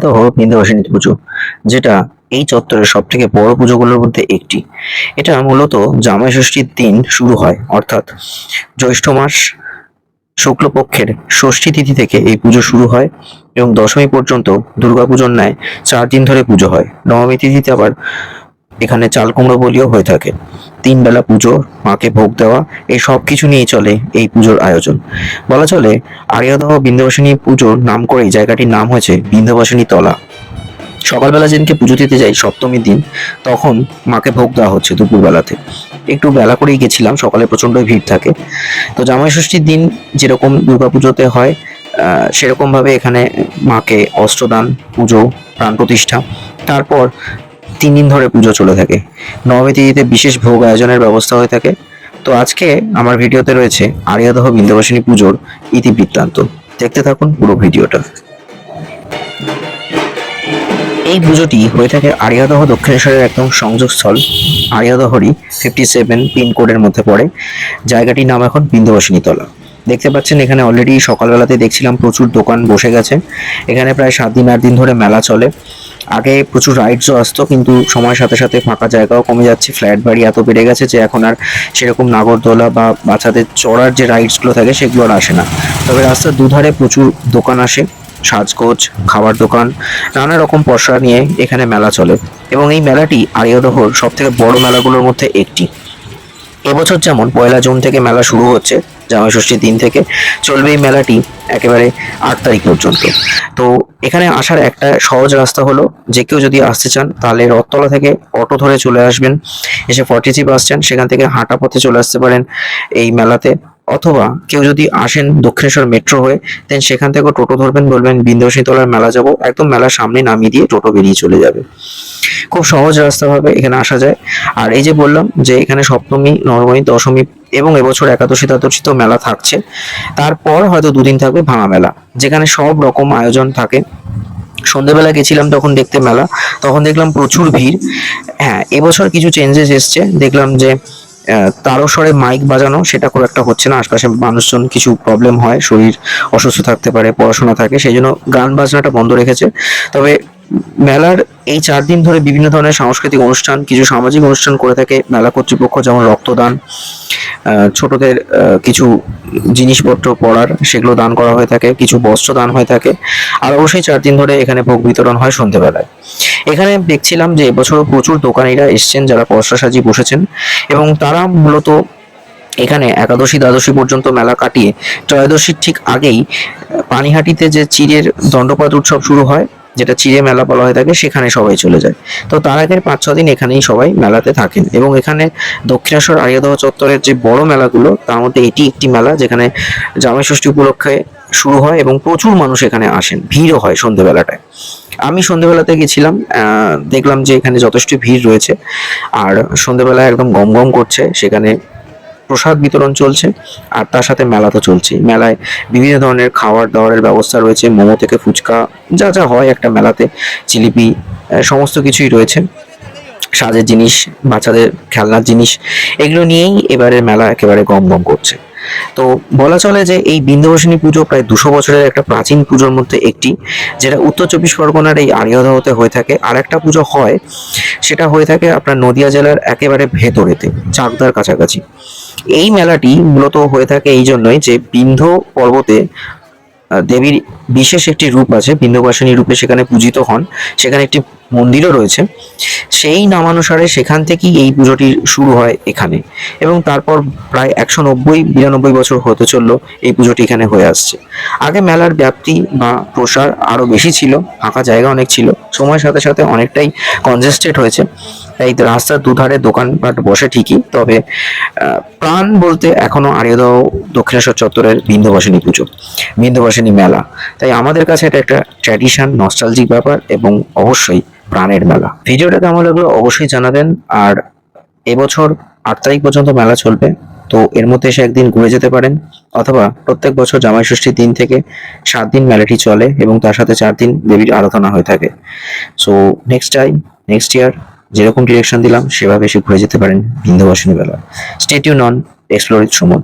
বিখ্যাত হলো বিন্ধ্যবাসিনী পুজো, যেটা এই চত্বরের সব থেকে বড় পুজোগুলোর মধ্যে একটি। এটা মূলত জামাই ষষ্ঠীর দিন শুরু হয়, অর্থাৎ জ্যৈষ্ঠ মাস শুক্লপক্ষের ষষ্ঠী তিথি থেকে এই পুজো শুরু হয় এবং দশমী পর্যন্ত দুর্গাপুজোর ন্যায় চার দিন ধরে পুজো হয়। নবমী তিথিতে আবার এখানে চাল কুমড়ো বলিও হয়ে থাকে। তিন বেলা পুজো, মাকে ভোগ দেওয়া, এই সব কিছু নিয়েই চলে এই পুজোর আয়োজন। বলা চলে, আরিয়াদহ বিন্ধ্যবাসিনী পুজোর নাম করেই জায়গাটির নাম হয়েছে বিন্ধ্যবাসিনী তলা। সকালবেলা যেদিনকে পুজো দিতে যাই সপ্তমীর দিন, তখন মাকে ভোগ দেওয়া হচ্ছে দুপুরবেলাতে। একটু বেলা করেই গেছিলাম, সকালে প্রচণ্ড ভিড় থাকে। তো জামাই ষষ্ঠীর দিন যেরকম দুর্গাপুজোতে হয় সেরকমভাবে এখানে মাকে অস্ত্রদান, পুজো প্রাণ প্রতিষ্ঠা তারপর তিন দিন ধরে পুজো চলে থাকে। নবমী তিথিতে বিশেষ ভোগ আয়োজনের ব্যবস্থা হয়ে থাকে। তো আজকে আমার ভিডিওতে রয়েছে আরিয়াদহ বিন্ধ্যবাসিনী পুজোর ইতিবৃত্তান্ত দেখতে থাকুন পুরো ভিডিওটা। এই পুজোটি হয়ে থাকে আরিয়াদহ দক্ষিণেশ্বরের একদম সংযোগস্থল আরিয়াদহরই ফিফটি সেভেন পিনকোডের মধ্যে পড়ে। জায়গাটির নাম এখন বিন্ধ্যবাসিনী তলা। দেখতে পাচ্ছেন এখানে অলরেডি সকালবেলাতে দেখছিলাম প্রচুর দোকান বসে গেছে। এখানে প্রায় সাত দিন আট দিন ধরে মেলা চলে। আগে প্রচুর রাইডসও আসতো, কিন্তু সময়ের সাথে সাথে ফাঁকা জায়গাও কমে যাচ্ছে ফ্ল্যাট বাড়ি এত বেড়ে গেছে যে এখন আর সেরকম নাগরদোলা বা বাচ্চাদের চড়ার যে রাইডসগুলো থাকে সেগুলো আর আসে না। তবে রাস্তার দুধারে প্রচুর দোকান আসে, সাজগোজ, খাবার দোকান, নানা রকম পসরা নিয়ে এখানে মেলা চলে এবং এই মেলাটি আরিয়াদহর সব থেকে বড় মেলাগুলোর মধ্যে একটি। এবছর যেমন পয়লা জুন থেকে মেলা শুরু হচ্ছে জামাই ষষ্ঠীর দিন থেকে চলবে এই মেলাটি একেবারে আট তারিখ পর্যন্ত। তো এখানে আসার একটা সহজ রাস্তা হলো, যে কেউ যদি আসতে চান, তাহলে রথতলা থেকে অটো ধরে চলে আসবেন। এসে ফর্টিসি বাস স্ট্যান্ড সেখান থেকে হাঁটা পথে চলে আসতে পারেন এই মেলাতে। অথবা কেউ যদি আসেন দক্ষিণেশ্বর মেট্রো হয়ে দেন সেখান থেকেও টোটো ধরবেন, বলবেন বিন্ধ্যবাসী তলার মেলা যাব। একদম মেলার সামনে নামিয়ে দিয়ে টোটো বেরিয়ে চলে যাবে। খুব সহজ রাস্তা ভাবে এখানে আসা যায়। আর এই যে বললাম যে এখানে সপ্তমী, নবমী, দশমী এবং এবছর একাদশী দ্বাদশী তো মেলা থাকছে। তারপর হয়তো দুদিন থাকবে ভাঙা মেলা, যেখানে সব রকম আয়োজন থাকে। সন্ধেবেলা গেছিলাম তখন দেখতে মেলা, তখন দেখলাম প্রচুর ভিড়। হ্যাঁ এবছর কিছু চেঞ্জেস এসছে। দেখলাম যে আহ, তারস্বরে মাইক বাজানো সেটা খুব একটা হচ্ছে না। আশপাশে মানুষজন কিছু প্রবলেম হয় শরীর অসুস্থ থাকতে পারে পড়াশোনা থাকে সেই জন্য গান বাজনাটা বন্ধ রেখেছে। তবে মেলার এই চার দিন ধরে বিভিন্ন ধরনের সাংস্কৃতিক অনুষ্ঠান কিছু সামাজিক অনুষ্ঠান করে থাকে। মেলা কর্তৃপক্ষ যেমন রক্তদান ছোটদের কিছু জিনিসপত্র পড়ার, সেগুলো দান করা হয়ে থাকে, কিছু বস্ত্র দান হয়ে থাকে, আর অবশ্যই চার দিন ধরে এখানে ভোগ বিতরণ হয় সন্ধেবেলায়। এখানে দেখছিলাম যে এবছরও প্রচুর দোকানিরা এসছেন, যারা পসরা সাজিয়ে বসেছেন, এবং তারা মূলত এখানে একাদশী, দ্বাদশী পর্যন্ত মেলা কাটিয়ে, ত্রয়োদশীর ঠিক আগেই, পানিহাটিতে যে চিড়ের দণ্ডপাত উৎসব শুরু হয় যেটা চিড়ে মেলা বলা হয়ে থাকে, সেখানে সবাই চলে যায়। তো তার আগের পাঁচ ছ দিন এখানেই সবাই মেলাতে থাকেন এবং এখানে দক্ষিণেশ্বর আরিয়াদহ চত্বরের যে বড় মেলাগুলো, তার মধ্যে এটি একটি মেলা যেখানে জামাই ষষ্ঠী উপলক্ষে শুরু হয় এবং প্রচুর মানুষ এখানে আসেন। ভিড়ও হয় সন্ধেবেলাটায়। আমি সন্ধেবেলাতে গেছিলাম দেখলাম যে এখানে যথেষ্ট ভিড় রয়েছে। আর সন্ধেবেলায় একদম গম গম করছে, সেখানে প্রসাদ বিতরণ চলছে আর তার সাথে মেলা তো চলছেই। মেলায় বিভিন্ন ধরনের খাবার দাবারের ব্যবস্থা রয়েছে, মোমো থেকে ফুচকা, যা যা হয় একটা মেলাতে, জিলিপি সমস্ত কিছুই রয়েছে। সাজের জিনিস, বাচ্চাদের খেলনার জিনিস, এগুলো নিয়েই এবারের মেলা একেবারে গম গম করছে। তো বলা চলে যে এই বিন্ধ্যবাসিনী পুজো প্রায় দুশো বছরের একটা প্রাচীন পুজোর মধ্যে একটি, যেটা উত্তর চব্বিশ পরগনার এই আরিয়াদহতে হয়ে থাকে। আর একটা পুজো হয়, সেটা হয়ে থাকে আপনার নদিয়া জেলার একেবারে ভেতরেতে, চাকদার কাছাকাছি। এই মেলাটি মূলত হয়ে থাকে এই জন্যই যে বিন্ধ পর্বতে দেবীর বিশেষ একটি রূপ আছে, বিন্ধ্যবাসিনী রূপে সেখানে পূজিত হন। সেখানে একটি মন্দিরও রয়েছে। সেই নামানুসারে সেখান থেকেই এই পুজোটি শুরু হয় এখানে। এবং তারপর প্রায় একশো নব্বই, বিরানব্বই বছর হতে চলল এই পুজোটি এখানে হয়ে আসছে। আগে মেলার ব্যাপ্তি বা প্রসার আরও বেশি ছিল, ফাঁকা জায়গা অনেক ছিল। সময়ের সাথে সাথে অনেকটাই কনজেস্টেড হয়েছে। তাই রাস্তার দুধারে দোকানপাট বসে ঠিকই, তবে প্রাণ বলতে এখনও আরিয়াদহ দক্ষিণেশ্বর চত্বরের বিন্ধ্যবাসিনী পুজো, বিন্ধ্যবাসিনী মেলা। তাই আমাদের কাছে এটা একটা ট্র্যাডিশন নস্টালজিক ব্যাপার এবং অবশ্যই প্রাণের মেলা। ভিডিওটা কেমন লাগল অবশ্যই জানাবেন, আর এবছর আট তারিখ পর্যন্ত মেলা চলবে, তো এর মধ্যে এসে একদিন ঘুরে যেতে পারেন, অথবা প্রত্যেক বছর জামাই ষষ্ঠীর দিন থেকে সাত দিন মেলাটি চলে এবং তার সাথে চার দিন দেবীর আরাধনা হয়ে থাকে। So next time next year যেরকম ডিরেকশন দিলাম সেভাবে সে ঘুরে যেতে পারেন বিন্ধ্যবাসিনী বেলা। স্টেটিউ নন এক্সপ্লোরিত সুমন